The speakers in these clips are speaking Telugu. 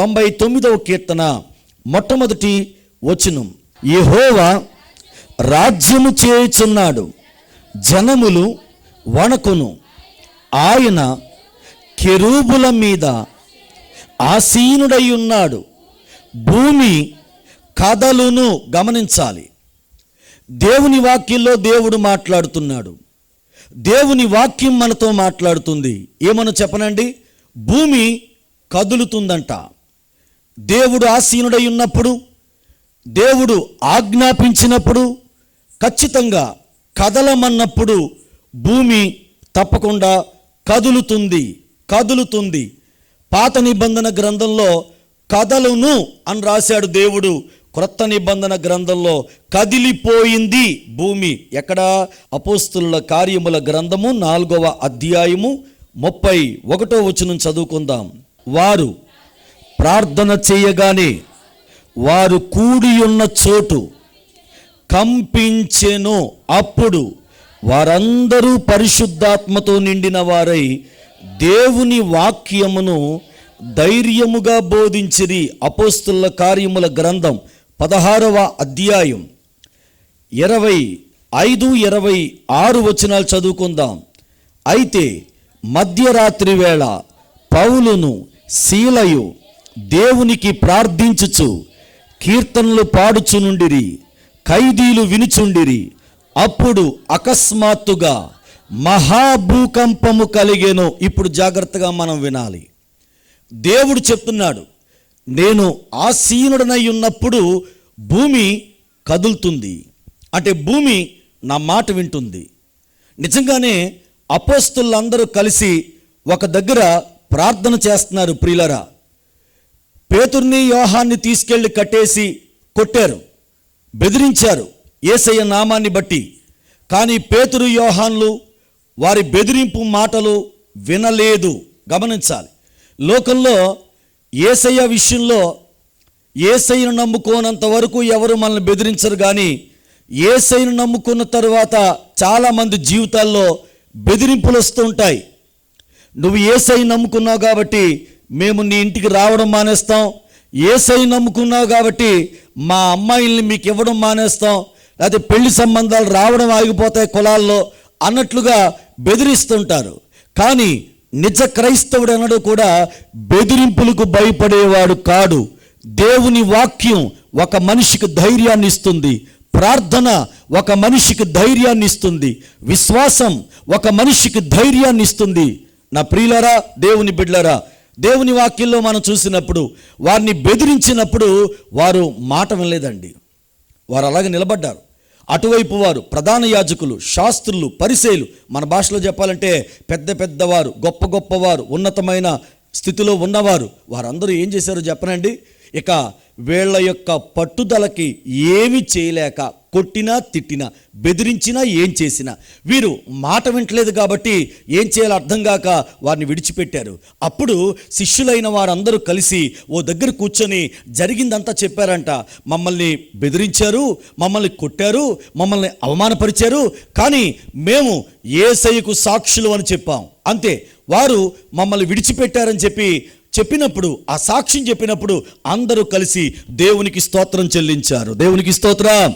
తొంభై తొమ్మిదవ కీర్తన మొట్టమొదటి వచనం. యహోవా రాజ్యము చేయుచున్నాడు జనములు వణకును. ఆయన కెరూబుల మీద ఆసీనుడై ఉన్నాడు భూమి కథలును గమనించాలి. దేవుని వాక్యంలో దేవుడు మాట్లాడుతున్నాడు దేవుని వాక్యం మనతో మాట్లాడుతుంది. ఏమనో చెప్పనండి? భూమి కదులుతుందంట. దేవుడు ఆసీనుడై ఉన్నప్పుడు దేవుడు ఆజ్ఞాపించినప్పుడు ఖచ్చితంగా కదలమన్నప్పుడు భూమి తప్పకుండా కదులుతుంది కదులుతుంది. పాత నిబంధన గ్రంథంలో కదలును అని రాశాడు దేవుడు. క్రొత్త నిబంధన గ్రంథంలో కదిలిపోయింది భూమి. ఎక్కడ? అపోస్తుల కార్యముల గ్రంథము నాలుగవ అధ్యాయము ముప్పై ఒకటో వచనం చదువుకుందాం. వారు ప్రార్థన చేయగానే వారు కూడి ఉన్న చోటు కంపించెను. అప్పుడు వారందరూ పరిశుద్ధాత్మతో నిండిన వారై దేవుని వాక్యమును ధైర్యముగా బోధించిరి. అపోస్తుల కార్యముల గ్రంథం పదహారవ అధ్యాయం ఇరవై ఐదు ఇరవై ఆరు వచనాలు చదువుకుందాం. అయితే మధ్యరాత్రి వేళ పౌలును శీలయు దేవునికి ప్రార్థించుచు కీర్తనలు పాడుచునుండిరి ఖైదీలు వినుచుండిరి అప్పుడు అకస్మాత్తుగా మహాభూకంపము కలిగేను. ఇప్పుడు జాగ్రత్తగా మనం వినాలి. దేవుడు చెప్తున్నాడు నేను ఆసీనుడనై ఉన్నప్పుడు భూమి కదులుతుంది. అంటే భూమి నా మాట వింటుంది. నిజంగానే అపోస్తులందరూ కలిసి ఒక దగ్గర ప్రార్థన చేస్తున్నారు ప్రియులరా. పేతుర్ని యోహాన్ని తీసుకెళ్ళి కట్టేసి కొట్టారు బెదిరించారు ఏసయ్య నామాన్ని బట్టి. కానీ పేతురు యోహాన్లు వారి బెదిరింపు మాటలు వినలేదు. గమనించాలి. లోకంలో ఏసయ్య విషయంలో ఏసైను నమ్ముకోనంత వరకు ఎవరు మనల్ని బెదిరించరు. కానీ ఏసైను నమ్ముకున్న తరువాత చాలామంది జీవితాల్లో బెదిరింపులు వస్తూ ఉంటాయి. నువ్వు ఏసై నమ్ముకున్నావు కాబట్టి మేము నీ ఇంటికి రావడం మానేస్తాం. ఏసై నమ్ముకున్నావు కాబట్టి మా అమ్మాయిల్ని మీకు ఇవ్వడం మానేస్తాం. లేకపోతే పెళ్ళి సంబంధాలు రావడం ఆగిపోతాయి కులాల్లో అన్నట్లుగా బెదిరిస్తుంటారు. కానీ నిజ క్రైస్తవుడు అన్నడు కూడా బెదిరింపులకు భయపడేవాడు కాడు. దేవుని వాక్యం ఒక మనిషికి ధైర్యాన్ని ఇస్తుంది. ప్రార్థన ఒక మనిషికి ధైర్యాన్ని ఇస్తుంది. విశ్వాసం ఒక మనిషికి ధైర్యాన్ని ఇస్తుంది. నా ప్రియులరా దేవుని బిడ్లరా దేవుని వాక్యంలో మనం చూసినప్పుడు వారిని బెదిరించినప్పుడు వారు మాట వినలేదండి. వారు అలాగే నిలబడ్డారు. అటువైపు వారు ప్రధాన యాజకులు శాస్త్రులు పరిసేలు మన భాషలో చెప్పాలంటే పెద్ద పెద్దవారు గొప్ప గొప్పవారు ఉన్నతమైన స్థితిలో ఉన్నవారు వారందరూ ఏం చేశారో చెప్పనండి. ఇక వీళ్ళ యొక్క పట్టుదలకి ఏమి చేయలేక కొట్టినా తిట్టినా బెదిరించినా ఏం చేసినా. వీరు మాట వింటలేదు కాబట్టి ఏం చేయాలో అర్థం కాక వారిని విడిచిపెట్టారు. అప్పుడు శిష్యులైన వారందరూ కలిసి ఓ దగ్గర కూర్చొని జరిగిందంతా చెప్పారంట. మమ్మల్ని బెదిరించారు మమ్మల్ని కొట్టారు మమ్మల్ని అవమానపరిచారు కానీ మేము ఏసయ్యకు సాక్షులు అని చెప్పాం. అంతే వారు మమ్మల్ని విడిచిపెట్టారని చెప్పి చెప్పినప్పుడు ఆ సాక్ష్యం చెప్పినప్పుడు అందరూ కలిసి దేవునికి స్తోత్రం చెల్లించారు. దేవునికి స్తోత్రం.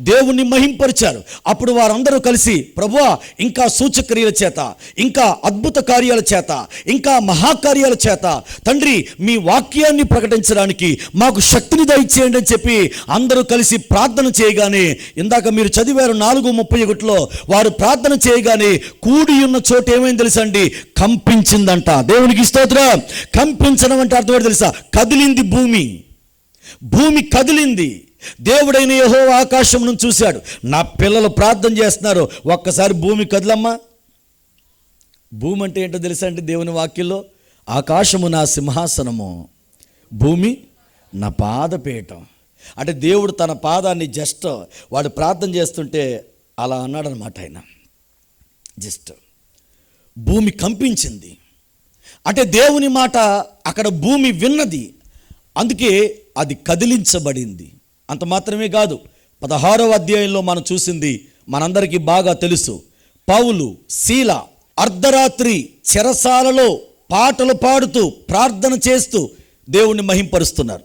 దేవుణ్ణి మహింపరిచారు. అప్పుడు వారందరూ కలిసి ప్రభువా ఇంకా సూచక్రియల చేత ఇంకా అద్భుత కార్యాల చేత ఇంకా మహాకార్యాల చేత తండ్రి మీ వాక్యాన్ని ప్రకటించడానికి మాకు శక్తిని దయచేయండి అని చెప్పి అందరూ కలిసి ప్రార్థన చేయగానే ఇందాక మీరు చదివారు నాలుగు ముప్పై ఒకటిలో వారు ప్రార్థన చేయగానే కూడి ఉన్న చోటు ఏమైంది తెలుసండి కంపించిందంట. దేవునికి స్తోత్రం. కంపించడం అంటే అర్థం తెలుసా? కదిలింది భూమి. భూమి కదిలింది. దేవుడైన యహో ఆకాశం నుంచి చూశాడు. నా పిల్లలు ప్రార్థన చేస్తున్నారు. ఒక్కసారి భూమి కదలమ్మా. భూమి అంటే ఏంటో తెలుసా అంటే దేవుని వాక్యంలో? ఆకాశము నా సింహాసనము భూమి నా పాదపీఠం. అంటే దేవుడు తన పాదాన్ని జస్ట్ వాడు ప్రార్థన చేస్తుంటే అలా అన్నాడనమాట ఆయన. జస్ట్ భూమి కంపించింది. అంటే దేవుని మాట అక్కడ భూమి విన్నది. అందుకే అది కదిలించబడింది. అంత మాత్రమే కాదు పదహారవ అధ్యాయంలో మనం చూసింది మనందరికీ బాగా తెలుసు. పౌలు శీల అర్ధరాత్రి చెరసాలలో పాటలు పాడుతూ ప్రార్థన చేస్తూ దేవుణ్ణి మహింపరుస్తున్నారు.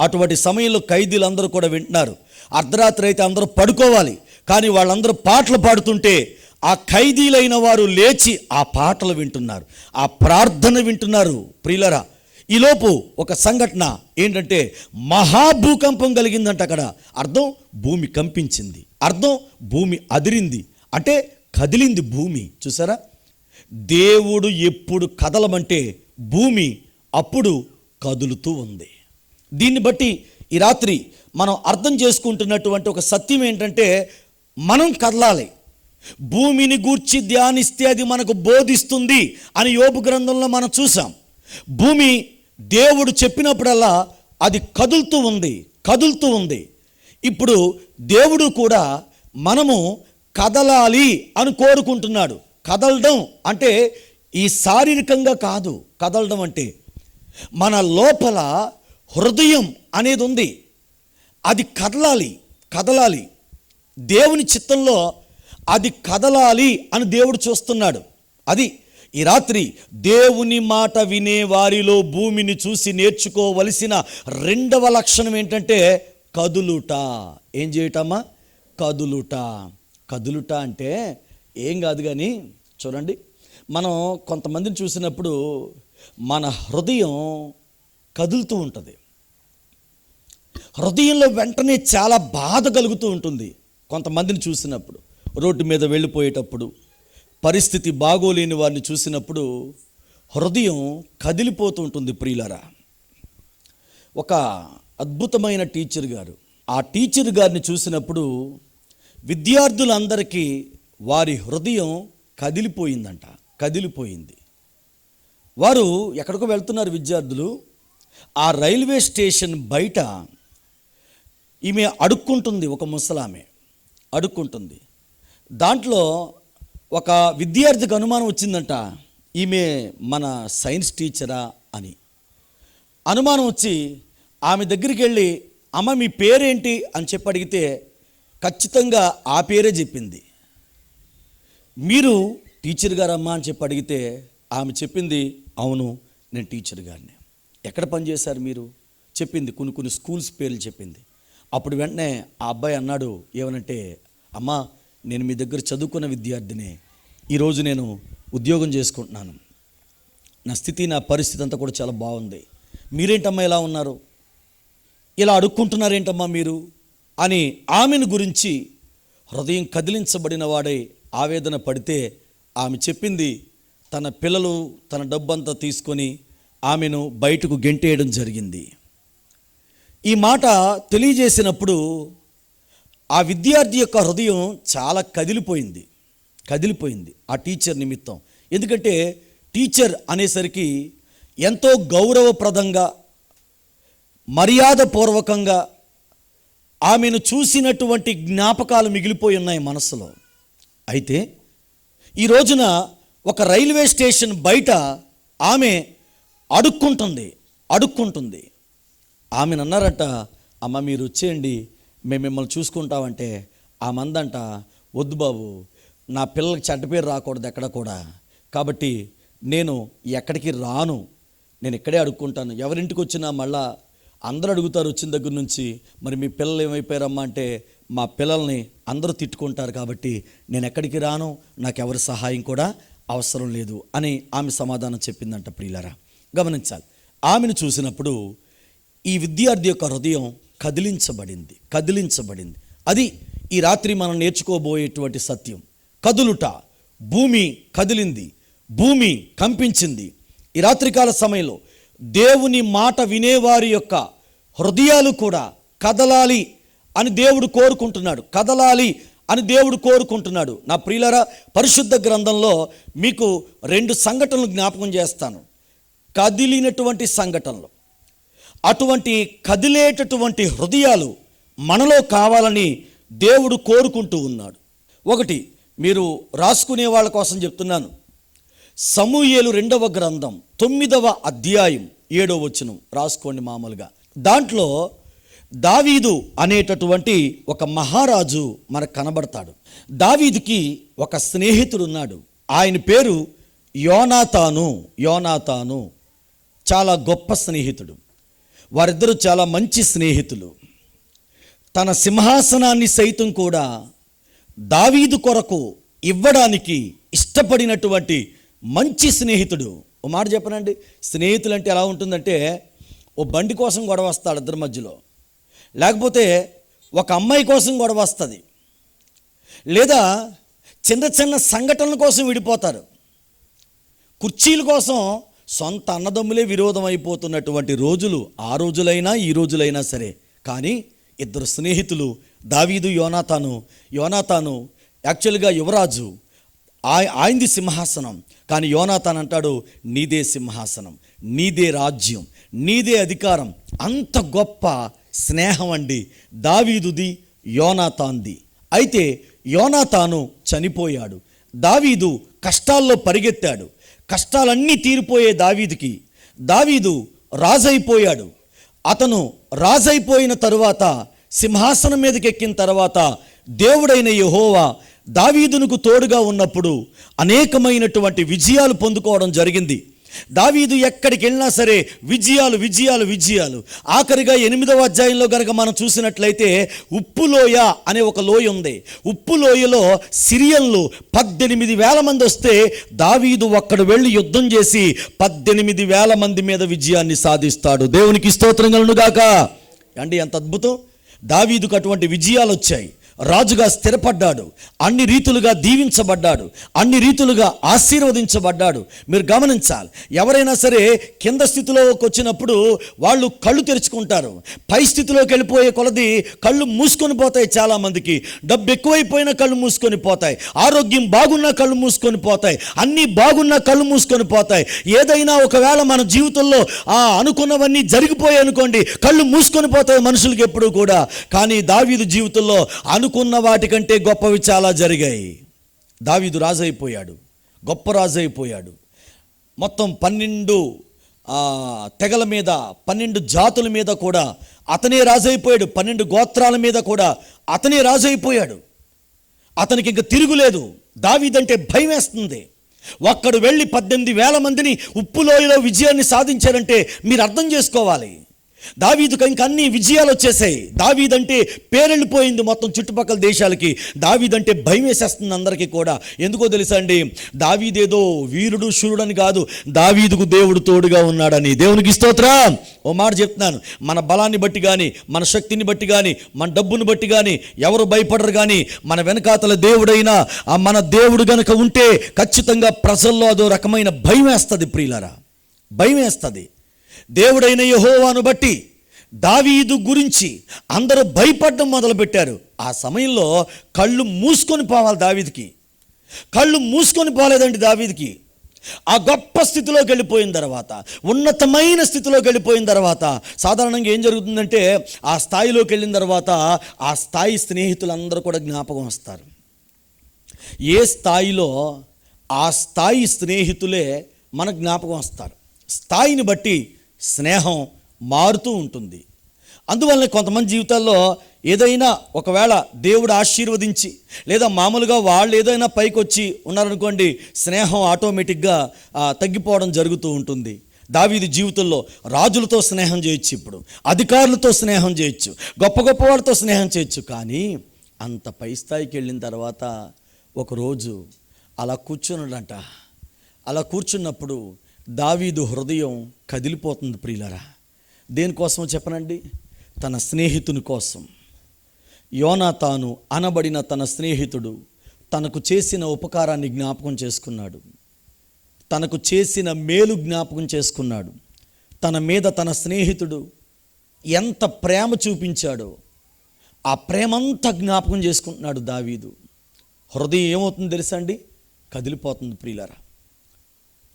అటువంటి సమయంలో ఖైదీలందరూ కూడా వింటున్నారు. అర్ధరాత్రి అయితే అందరూ పడుకోవాలి కానీ వాళ్ళందరూ పాటలు పాడుతుంటే ఆ ఖైదీలైన వారు లేచి ఆ పాటలు వింటున్నారు. ఆ ప్రార్థన వింటున్నారు ప్రియులరా. ఈలోపు ఒక సంఘటన ఏంటంటే మహాభూకంపం కలిగిందంట అక్కడ. అర్థం? భూమి కంపించింది. అర్థం? భూమి అదిరింది. అంటే కదిలింది భూమి. చూసారా? దేవుడు ఎప్పుడు కదలమంటే భూమి అప్పుడు కదులుతూ ఉంది. దీన్ని బట్టి ఈ రాత్రి మనం అర్థం చేసుకుంటున్నటువంటి ఒక సత్యం ఏంటంటే మనం కదలాలి. భూమిని గూర్చి ధ్యానిస్తే అది మనకు బోధిస్తుంది అని యోపు గ్రంథంలో మనం చూసాం. భూమి దేవుడు చెప్పినప్పుడల్లా అది కదులుతూ ఉంది కదులుతూ ఉంది. ఇప్పుడు దేవుడు కూడా మనము కదలాలి అని కోరుకుంటున్నాడు. కదలడం అంటే ఈ శారీరకంగా కాదు కదలడం అంటే మన లోపల హృదయం అనేది ఉంది. అది కదలాలి కదలాలి. దేవుని చిత్తంలో అది కదలాలి అని దేవుడు చూస్తున్నాడు. అది ఈ రాత్రి దేవుని మాట వినే వారిలో భూమిని చూసి నేర్చుకోవలసిన రెండవ లక్షణం ఏంటంటే కదులుట. ఏం చేయటమ్మా? కదులుట. కదులుట అంటే ఏం కాదు కానీ చూడండి మనం కొంతమందిని చూసినప్పుడు మన హృదయం కదులుతూ ఉంటుంది. హృదయంలో వెంటనే చాలా బాధ కలుగుతూ ఉంటుంది కొంతమందిని చూసినప్పుడు. రోడ్డు మీద వెళ్ళిపోయేటప్పుడు పరిస్థితి బాగోలేని వారిని చూసినప్పుడు హృదయం కదిలిపోతూ ఉంటుంది ప్రియులరా. ఒక అద్భుతమైన టీచర్ గారు. ఆ టీచర్ గారిని చూసినప్పుడు విద్యార్థులందరికీ వారి హృదయం కదిలిపోయిందంట కదిలిపోయింది. వారు ఎక్కడికో వెళ్తున్నారు విద్యార్థులు. ఆ రైల్వే స్టేషన్ బయట ఈమె అడుక్కుంటుంది ఒక ముసలామె అడుక్కుంటుంది. దాంట్లో ఒక విద్యార్థికి అనుమానం వచ్చిందంట ఈమె మన సైన్స్ టీచరా అని. అనుమానం వచ్చి ఆమె దగ్గరికి వెళ్ళి అమ్మ మీ పేరేంటి అని చెప్పి అడిగితే ఖచ్చితంగా ఆ పేరే చెప్పింది. మీరు టీచర్ గారమ్మా అని చెప్పి అడిగితే ఆమె చెప్పింది అవును నేను టీచర్ గారిని. ఎక్కడ పనిచేశారు మీరు? చెప్పింది కొన్ని కొన్ని స్కూల్స్ పేర్లు చెప్పింది. అప్పుడు వెంటనే ఆ అబ్బాయి అన్నాడు ఏమనంటే అమ్మా నేను మీ దగ్గర చదువుకున్న విద్యార్థినే ఈరోజు నేను ఉద్యోగం చేసుకుంటున్నాను. నా స్థితి నా పరిస్థితి అంతా కూడా చాలా బాగుంది. మీరేంటమ్మా ఇలా ఉన్నారు? ఇలా అడుక్కుంటున్నారేంటమ్మా మీరు? అని ఆమెను గురించి హృదయం కదిలించబడిన వాడే ఆవేదన పడితే ఆమె చెప్పింది తన పిల్లలు తన డబ్బంతా తీసుకొని ఆమెను బయటకు గెంటేయడం జరిగింది. ఈ మాట తెలియజేసినప్పుడు ఆ విద్యార్థి యొక్క హృదయం చాలా కదిలిపోయింది. కదిలిపోయింది ఆ టీచర్ నిమిత్తం. ఎందుకంటే టీచర్ అనేసరికి ఎంతో గౌరవప్రదంగా మర్యాదపూర్వకంగా ఆమెను చూసినటువంటి జ్ఞాపకాలు మిగిలిపోయి ఉన్నాయి మనసులో అయితే ఈ రోజున ఒక రైల్వే స్టేషన్ బయట ఆమె అడుక్కుంటుంది అడుక్కుంటుంది. ఆమెను అన్నారట అమ్మ మీరు వచ్చేయండి మేము మిమ్మల్ని చూసుకుంటామంటే ఆ మందంట వద్దు బాబు నా పిల్లలకి చెడ్డ పేరు రాకూడదు ఎక్కడ కూడా. కాబట్టి నేను ఎక్కడికి రాను. నేను ఇక్కడే అడుక్కుంటాను. ఎవరింటికి వచ్చినా మళ్ళా అందరూ అడుగుతారు వచ్చిన దగ్గర నుంచి మరి మీ పిల్లలు ఏమైపోయారమ్మా? అంటే మా పిల్లల్ని అందరూ తిట్టుకుంటారు కాబట్టి నేను ఎక్కడికి రాను. నాకు ఎవరి సహాయం కూడా అవసరం లేదు అని ఆమె సమాధానం చెప్పిందంట ప్రియులరా. గమనించాలి. ఆమెను చూసినప్పుడు ఈ విద్యార్థి యొక్క హృదయం కదిలించబడింది కదిలించబడింది. అది ఈ రాత్రి మనం నేర్చుకోబోయేటువంటి సత్యం. కదులుట భూమి కదిలింది భూమి కంపించింది. ఈ రాత్రికాల సమయంలో దేవుని మాట వినేవారి యొక్క హృదయాలు కూడా కదలాలి అని దేవుడు కోరుకుంటున్నాడు. కదలాలి అని దేవుడు కోరుకుంటున్నాడు. నా ప్రియులరా పరిశుద్ధ గ్రంథంలో మీకు రెండు సంఘటనలు జ్ఞాపకం చేస్తాను. కదిలినటువంటి సంఘటనలు. అటువంటి కదిలేటటువంటి హృదయాలు మనలో కావాలని దేవుడు కోరుకుంటూ ఉన్నాడు. ఒకటి మీరు రాసుకునే వాళ్ళ కోసం చెప్తున్నాను. సమూయేలు రెండవ గ్రంథం తొమ్మిదవ అధ్యాయం ఏడవ వచనం. రాసుకోండి మామూలుగా. దాంట్లో దావీదు అనేటటువంటి ఒక మహారాజు మనకు కనబడతాడు. దావీదుకి ఒక స్నేహితుడు ఉన్నాడు ఆయన పేరు యోనాతాను. యోనాతాను చాలా గొప్ప స్నేహితుడు. వారిద్దరూ చాలా మంచి స్నేహితులు. తన సింహాసనాన్ని సైతం కూడా దావీదు కొరకు ఇవ్వడానికి ఇష్టపడినటువంటి మంచి స్నేహితుడు. ఓ మాట చెప్పనండి. స్నేహితులు అంటే ఎలా ఉంటుందంటే ఓ బండి కోసం గొడవ వస్తాడు ఇద్దరి మధ్యలో. లేకపోతే ఒక అమ్మాయి కోసం గొడవ వస్తుంది. లేదా చిన్న చిన్న సంఘటనల కోసం విడిపోతారు. కుర్చీల కోసం సొంత అన్నదమ్ములే విరోధం అయిపోతున్నటువంటి రోజులు ఆ రోజులైనా ఈ రోజులైనా సరే. కానీ ఇద్దరు స్నేహితులు దావీదు యోనాతాను యోనాతాను యాక్చువల్గా యువరాజు ఆయ ఆయనది సింహాసనం. కానీ యోనాతాన్ అంటాడు నీదే సింహాసనం నీదే రాజ్యం నీదే అధికారం. అంత గొప్ప స్నేహం అండి దావీదుది యోనాతాన్ది. అయితే యోనాతాను చనిపోయాడు. దావీదు కష్టాల్లో పరిగెత్తాడు. కష్టాలన్నీ తీరిపోయే దావీదుకి. దావీదు రాజైపోయాడు. అతను రాజైపోయిన తరువాత సింహాసనం మీదకి ఎక్కిన తర్వాత దేవుడైన యహోవా దావీదునకు తోడుగా ఉన్నప్పుడు అనేకమైనటువంటి విజయాలు పొందుకోవడం జరిగింది. దావీదు ఎక్కడికి వెళ్ళినా సరే విజయాలు విజయాలు విజయాలు. ఆఖరిగా ఎనిమిదవ అధ్యాయంలో కనుక మనం చూసినట్లయితే ఉప్పులోయ అనే ఒక లోయ ఉంది. ఉప్పులోయలో సిరియన్లు పద్దెనిమిది వేల మంది వస్తే దావీదు ఒక్కడు వెళ్ళి యుద్ధం చేసి పద్దెనిమిది వేల మంది మీద విజయాన్ని సాధిస్తాడు. దేవునికి స్తోత్రం గాక అండి ఎంత అద్భుతం. దావీదుకు అటువంటి విజయాలు వచ్చాయి. రాజుగా స్థిరపడ్డాడు. అన్ని రీతులుగా దీవించబడ్డాడు. అన్ని రీతులుగా ఆశీర్వదించబడ్డాడు. మీరు గమనించాలి. ఎవరైనా సరే కింద స్థితిలోకి వచ్చినప్పుడు వాళ్ళు కళ్ళు తెరుచుకుంటారు. పై స్థితిలోకి వెళ్ళిపోయే కొలది కళ్ళు మూసుకొని పోతాయి చాలామందికి డబ్బు ఎక్కువైపోయినా కళ్ళు మూసుకొని పోతాయి. ఆరోగ్యం బాగున్నా కళ్ళు మూసుకొని పోతాయి. అన్నీ బాగున్నా కళ్ళు మూసుకొని పోతాయి. ఏదైనా ఒకవేళ మన జీవితంలో ఆ అనుకున్నవన్నీ జరిగిపోయాయి అనుకోండి కళ్ళు మూసుకొని పోతాయి మనుషులకి ఎప్పుడూ కూడా. కానీ దావీదు జీవితంలో అనుకున్న వాటికంటే గొప్పవి చాలా జరిగాయి. దావీదు రాజు అయిపోయాడు గొప్ప రాజు అయిపోయాడు మొత్తం పన్నెండు తెగల మీద పన్నెండు జాతుల మీద కూడా అతనే రాజైపోయాడు. పన్నెండు గోత్రాల మీద కూడా అతనే రాజైపోయాడు. అతనికి ఇంక తిరుగులేదు దావీదంటే భయం వేస్తుంది ఒక్కడు వెళ్ళి పద్దెనిమిది వేల మందిని ఉప్పులోయలో విజయాన్ని సాధించారంటే మీరు అర్థం చేసుకోవాలి. దావీదుకు ఇంకా అన్ని విజయాలు వచ్చేసాయి. దావీదంటే పేరెళ్ళిపోయింది మొత్తం చుట్టుపక్కల దేశాలకి. దావీదంటే భయం వేసేస్తుంది అందరికీ కూడా. ఎందుకో తెలుసా అండి? దావీదేదో వీరుడు శూరుడని కాదు దావీదుకు దేవుడు తోడుగా ఉన్నాడని. దేవునికి స్తోత్రం. ఓ మాట చెప్తున్నాను. మన బలాన్ని బట్టి కానీ మన శక్తిని బట్టి కానీ మన డబ్బుని బట్టి కానీ ఎవరు భయపడరు కానీ మన వెనకాతల దేవుడైనా ఆ మన దేవుడు గనక ఉంటే ఖచ్చితంగా ప్రజల్లో అదో రకమైన భయం వేస్తుంది ప్రియులరా. భయం వేస్తుంది. దేవుడైన యహోవాను బట్టి దావీదు గురించి అందరూ భయపడడం మొదలుపెట్టారు. ఆ సమయంలో కళ్ళు మూసుకొని పోవాలి దావీదికి. కళ్ళు మూసుకొని పోలేదండి దావీదికి. ఆ గొప్ప స్థితిలోకి వెళ్ళిపోయిన తర్వాత ఉన్నతమైన స్థితిలోకి వెళ్ళిపోయిన తర్వాత సాధారణంగా ఏం జరుగుతుందంటే ఆ స్థాయిలోకి వెళ్ళిన తర్వాత ఆ స్థాయి స్నేహితులందరూ కూడా జ్ఞాపకం వస్తారు. ఏ స్థాయిలో ఆ స్థాయి స్నేహితులే మన జ్ఞాపకం వస్తారు. స్థాయిని బట్టి స్నేహం మారుతూ ఉంటుంది. అందువల్ల కొంతమంది జీవితాల్లో ఏదైనా ఒకవేళ దేవుడు ఆశీర్వదించి లేదా మామూలుగా వాళ్ళు ఏదైనా పైకి వచ్చి ఉన్నారనుకోండి స్నేహం ఆటోమేటిక్గా తగ్గిపోవడం జరుగుతూ ఉంటుంది. దావీది జీవితంలో రాజులతో స్నేహం చేయొచ్చు ఇప్పుడు అధికారులతో స్నేహం చేయొచ్చు గొప్ప గొప్ప వాళ్ళతో స్నేహం చేయొచ్చు. కానీ అంత పై స్థాయికి వెళ్ళిన తర్వాత ఒకరోజు అలా కూర్చున్నాడంట. అలా కూర్చున్నప్పుడు దావీదు హృదయం కదిలిపోతుంది ప్రియులరా. దేనికోసం చెప్పనండి? తన స్నేహితుని కోసం. యోనా తాను అనబడిన తన స్నేహితుడు తనకు చేసిన ఉపకారాన్ని జ్ఞాపకం చేసుకున్నాడు. తనకు చేసిన మేలు జ్ఞాపకం చేసుకున్నాడు. తన మీద తన స్నేహితుడు ఎంత ప్రేమ చూపించాడో ఆ ప్రేమంతా జ్ఞాపకం చేసుకుంటున్నాడు దావీదు. హృదయం ఏమవుతుంది తెలుసా అండి? కదిలిపోతుంది ప్రియులరా.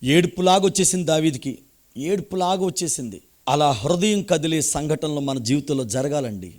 ఏడుపులాగా వచ్చేసింది దావీదికి. ఏడుపులాగా వచ్చేసింది. అలా హృదయం కదిలే సంఘటనలు మన జీవితంలో జరగాలండి.